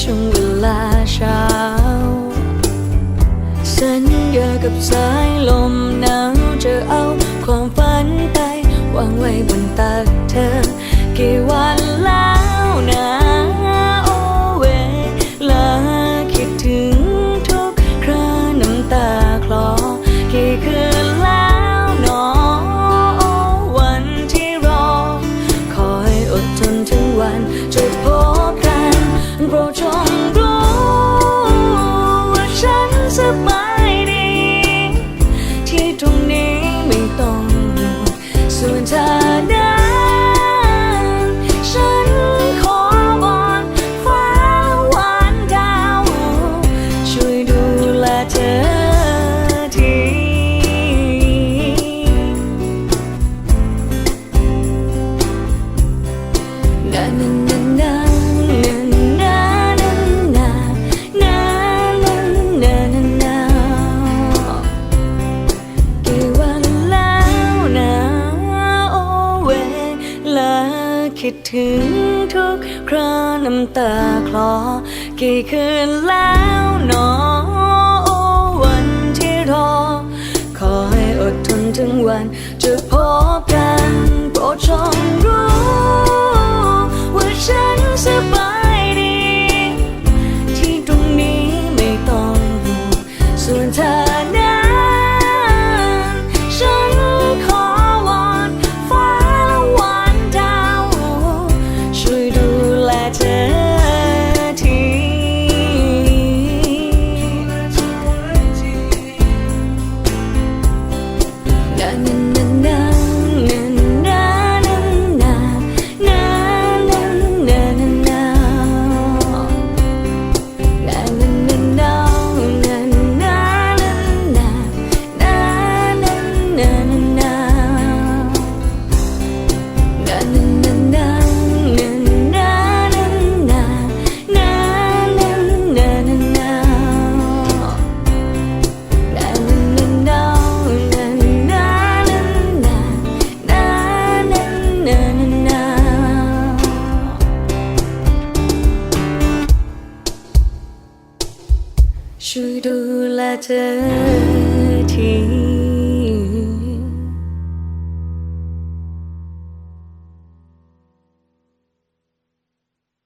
ช่วงเวลาเช้า สัญญากับสายลมหนาวจะเอาความฝันไปวางไว้บนตักเธอ กี่วันแล้วนะโอเวลาคิดถึงทุกคราน้ำตาคลอ กี่คืนแล้วหนอวันที่รอ คอยอดทนถึงวันจะพบกันโปรด so in time. คิดถึงทุกคราน้ำตาคลอ กี่คืนแล้วหนอโอวันที่รอ ขอให้อดทนถึงวัน จะพบกันโปรดจงรู้ ว่าฉันสบายดี ที่ตรงนี้ไม่ต้องห่วงส่วนเธอ ช่วยดูแลเธอ